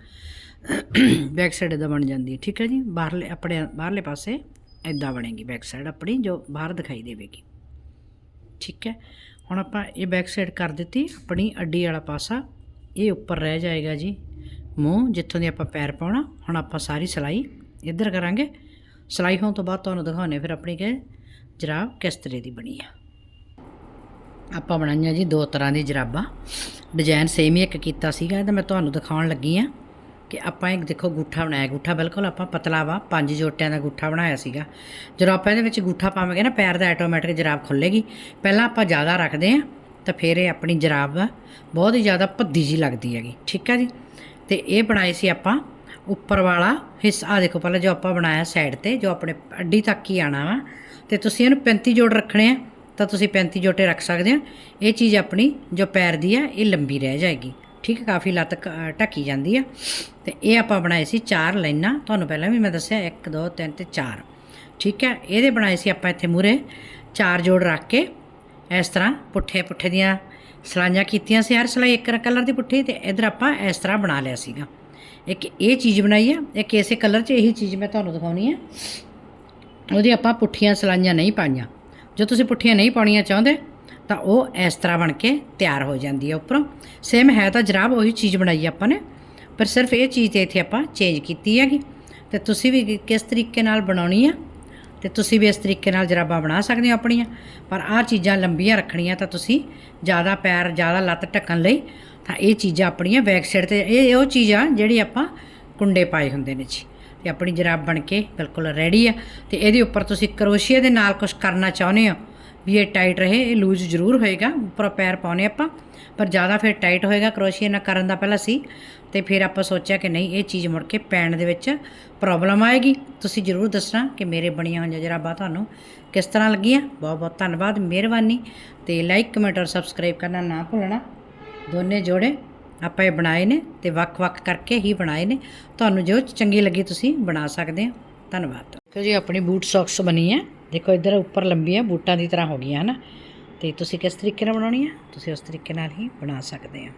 A: ਬੈਕ ਸਾਈਡ ਇਦਾਂ ਬਣ ਜਾਂਦੀ ਹੈ ਠੀਕ ਹੈ ਜੀ? ਬਾਹਰਲੇ, ਆਪਣੇ ਬਾਹਰਲੇ ਪਾਸੇ ਇਦਾਂ ਬਣੇਗੀ ਬੈਕ ਸਾਈਡ ਆਪਣੀ, ਜੋ ਬਾਹਰ ਦਿਖਾਈ ਦੇਵੇਗੀ। ਠੀਕ ਹੈ ਹੁਣ ਆਪਾਂ ਇਹ ਬੈਕ ਸਾਈਡ ਕਰ ਦਿੱਤੀ, ਆਪਣੀ ਅੱਡੀ ਵਾਲਾ ਪਾਸਾ। ਇਹ ਉੱਪਰ ਰਹਿ ਜਾਏਗਾ ਜੀ ਮੂੰਹ, ਜਿੱਥੋਂ ਦੀ ਆਪਾਂ ਪੈਰ ਪਾਉਣਾ। ਹੁਣ ਆਪਾਂ ਸਾਰੀ ਸਿਲਾਈ ਇੱਧਰ ਕਰਾਂਗੇ। ਸਿਲਾਈ ਹੋਣ ਤੋਂ ਬਾਅਦ ਤੁਹਾਨੂੰ ਦਿਖਾਉਣੇ ਫਿਰ ਆਪਣੀ ਕਿ ਜਰਾਬ ਕਿਸ ਤਰ੍ਹਾਂ ਦੀ ਬਣੀ ਆ। ਆਪਾਂ ਬਣਾਈਆਂ ਜੀ ਦੋ ਤਰ੍ਹਾਂ ਦੀ ਜਰਾਬਾਂ। ਡਿਜ਼ਾਈਨ ਸੇਮ ਹੀ ਇੱਕ ਕੀਤਾ ਸੀਗਾ ਇਹਦਾ ਮੈਂ ਤੁਹਾਨੂੰ ਦਿਖਾਉਣ ਲੱਗੀ ਆ ਕਿ ਆਪਾਂ ਇੱਕ ਦੇਖੋ ਗੁੱਠਾ ਬਣਾਇਆ, ਗੁੱਠਾ ਬਿਲਕੁਲ ਆਪਾਂ ਪਤਲਾ ਵਾ, ਪੰਜ ਜੋਟਿਆਂ ਦਾ ਗੁੱਠਾ ਬਣਾਇਆ ਸੀਗਾ। ਜਦੋਂ ਆਪਾਂ ਇਹਦੇ ਵਿੱਚ ਗੁੱਠਾ ਪਾਵਾਂਗੇ ਨਾ, ਪੈਰ ਦਾ ਆਟੋਮੈਟਿਕ ਜਰਾਬ ਖੁੱਲੇਗੀ। ਪਹਿਲਾਂ ਆਪਾਂ ਜ਼ਿਆਦਾ ਰੱਖਦੇ ਆ ਤਾਂ ਫਿਰ ਇਹ ਆਪਣੀ ਜਰਾਬ ਬਹੁਤ ਹੀ ਜ਼ਿਆਦਾ ਭੱਦੀ ਜੀ ਲੱਗਦੀ ਹੈਗੀ, ਠੀਕ ਹੈ ਜੀ? ਤੇ ਇਹ ਬਣਾਏ ਸੀ ਆਪਾਂ ਉੱਪਰ ਵਾਲਾ ਹਿੱਸਾ ਆ ਦੇਖੋ ਪਹਿਲਾਂ ਜੋ ਆਪਾਂ ਬਣਾਇਆ ਸਾਈਡ ਤੇ, ਜੋ ਆਪਣੇ ਅੱਡੀ ਤੱਕ ਹੀ ਆਣਾ ਵਾ। ਤੇ ਤੁਸੀਂ ਇਹਨੂੰ 35 ਜੋੜ ਰੱਖਣੇ ਆ। ਤਾਂ ਤੁਸੀਂ 35 ਜੋਟੇ ਰੱਖ ਸਕਦੇ ਹੋ। ਇਹ ਚੀਜ਼ ਆਪਣੀ ਜੋ ਪੈਰ ਦੀ ਆ ਇਹ ਲੰਬੀ ਰਹਿ ਜਾਏਗੀ। ਠੀਕ ਹੈ, ਕਾਫੀ ਲੱਤ ਕ- ਢੱਕੀ ਜਾਂਦੀ ਆ ਤੇ ਇਹ ਆਪਾਂ ਬਣਾਏ ਸੀ ਚਾਰ ਲਾਈਨਾਂ। ਤੁਹਾਨੂੰ ਪਹਿਲਾਂ ਵੀ ਮੈਂ ਦੱਸਿਆ 1 2 3 ਤੇ 4 ਠੀਕ ਹੈ, ਇਹਦੇ ਬਣਾਏ ਸੀ ਆਪਾਂ ਇੱਥੇ ਮੂਰੇ ਚਾਰ ਜੋੜ ਰੱਖ ਕੇ ਇਸ ਤਰ੍ਹਾਂ ਪੁੱਠੇ ਪੁੱਠੇ ਦੀਆਂ ਸਲਾਈਆਂ ਕੀਤੀਆਂ ਸੀ। ਹਰ ਸਲਾਈ ਇੱਕ ਕਲਰ ਦੀ ਪੁੱਠੀ ਤੇ ਇਧਰ ਆਪਾਂ ਇਸ ਤਰ੍ਹਾਂ ਬਣਾ ਲਿਆ ਸੀਗਾ। ਇੱਕ ਇਹ ਚੀਜ਼ ਬਣਾਈ ਆ ਇੱਕ ਇਸੇ ਕਲਰ 'ਚ ਇਹੀ ਚੀਜ਼ ਮੈਂ ਤੁਹਾਨੂੰ ਦਿਖਾਉਣੀ ਆ ਉਹਦੀ ਆਪਾਂ ਪੁੱਠੀਆਂ ਸਲਾਈਆਂ ਨਹੀਂ ਪਾਈਆਂ। ਜੋ ਤੁਸੀਂ ਪੁੱਠੀਆਂ ਨਹੀਂ ਪਾਉਣੀਆਂ ਚਾਹੁੰਦੇ, ਤਾਂ ਉਹ ਇਸ ਤਰ੍ਹਾਂ ਬਣ ਕੇ ਤਿਆਰ ਹੋ ਜਾਂਦੀ ਹੈ ਉੱਪਰੋਂ। ਸੇਮ ਹੈ ਤਾਂ ਜਰਾਬ ਉਹੀ ਚੀਜ਼ ਬਣਾਈ ਆਪਾਂ ਨੇ, ਪਰ ਸਿਰਫ ਇਹ ਚੀਜ਼ ਤੇ ਇੱਥੇ ਆਪਾਂ ਚੇਂਜ ਕੀਤੀ ਹੈਗੀ। ਤੇ ਤੁਸੀਂ ਵੀ ਕਿਸ ਤਰੀਕੇ ਨਾਲ ਬਣਾਉਣੀ ਆ? ਤੇ ਤੁਸੀਂ ਵੀ ਇਸ ਤਰੀਕੇ ਨਾਲ ਜਰਾਬਾਂ ਬਣਾ ਸਕਦੇ ਹੋ ਆਪਣੀਆਂ। ਪਰ ਆਹ ਚੀਜ਼ਾਂ ਲੰਬੀਆਂ ਰੱਖਣੀਆਂ ਤਾਂ ਤੁਸੀਂ ਜ਼ਿਆਦਾ ਪੈਰ, ਜ਼ਿਆਦਾ ਲੱਤ ਢੱਕਣ ਲਈ ਤਾਂ ਇਹ ਚੀਜ਼ਾਂ ਆਪਣੀਆਂ ਬੈਕ ਸਾਈਡ ਤੇ, ਇਹ ਉਹ ਚੀਜ਼ ਆ ਜਿਹੜੀ ਆਪਾਂ ਕੁੰਡੇ ਪਾਏ ਹੁੰਦੇ ਨੇ ਜੀ। ਤੇ ਆਪਣੀ ਜਰਾਬ ਬਣ ਕੇ ਬਿਲਕੁਲ ਰੈਡੀ ਆ। ਤੇ ਇਹਦੇ ਉੱਪਰ ਤੁਸੀਂ ਕਰੋਸ਼ੀਆ ਦੇ ਨਾਲ ਕੁਝ ਕਰਨਾ ਚਾਹੁੰਦੇ ਹੋ, ਵੀ ਇਹ ਟਾਈਟ ਰਹੇ, ਇਹ ਲੂਜ਼ ਜ਼ਰੂਰ ਹੋਏਗਾ, ਉੱਪਰ ਪੈਰ ਪਾਉਣੇ ਆਪਾਂ, ਪਰ ਜ਼ਿਆਦਾ ਫਿਰ ਟਾਈਟ ਹੋਏਗਾ ਕਰੋਸ਼ੀਆ ਨਾਲ ਕਰਨ ਦਾ ਪਹਿਲਾਂ ਸੀ। ਤੇ ਫਿਰ ਆਪਾਂ ਸੋਚਿਆ ਕਿ ਨਹੀਂ, ਇਹ ਚੀਜ਼ ਮੁੜ ਕੇ ਪੈਣ ਦੇ ਵਿੱਚ ਪ੍ਰੋਬਲਮ ਆਏਗੀ। ਤੁਸੀਂ ਜ਼ਰੂਰ ਦੱਸਣਾ ਕਿ ਮੇਰੇ ਬਣੀਆਂ ਹੋਈਆਂ ਜਰਾਬਾਂ ਤੁਹਾਨੂੰ ਕਿਸ ਤਰ੍ਹਾਂ ਲੱਗੀਆਂ। ਬਹੁਤ ਬਹੁਤ ਧੰਨਵਾਦ, ਮਿਹਰਬਾਨੀ। ਤੇ ਲਾਈਕ ਕਮੈਂਟ ਔਰ ਸਬਸਕ੍ਰਾਈਬ ਕਰਨਾ ਨਾ ਭੁੱਲਣਾ। ਦੋਨੇ ਜੋੜੇ ਆਪਾਂ ਇਹ ਬਣਾਏ ਨੇ ਤੇ ਵੱਖ-ਵੱਖ ਕਰਕੇ ਹੀ ਬਣਾਏ ਨੇ। ਤੁਹਾਨੂੰ ਜੋ ਚੰਗੀ ਲੱਗੀ ਤੁਸੀਂ ਬਣਾ ਸਕਦੇ ਹੋ। ਧੰਨਵਾਦ। ਦੇਖੋ ਜੀ, ਆਪਣੀ ਬੂਟ ਸੌਕਸ ਬਣੀ ਹੈ। ਦੇਖੋ, ਇੱਧਰ ਉੱਪਰ ਲੰਬੀਆਂ ਬੂਟਾਂ ਦੀ ਤਰ੍ਹਾਂ ਹੋ ਗਈਆਂ ਹਨਾ ਤੇ ਤੁਸੀਂ ਕਿਸ ਤਰੀਕੇ ਨਾਲ ਬਣਾਉਣੀ ਹੈ? ਤੁਸੀਂ ਉਸ ਤਰੀਕੇ ਨਾਲ ਹੀ ਬਣਾ ਸਕਦੇ ਹੋ।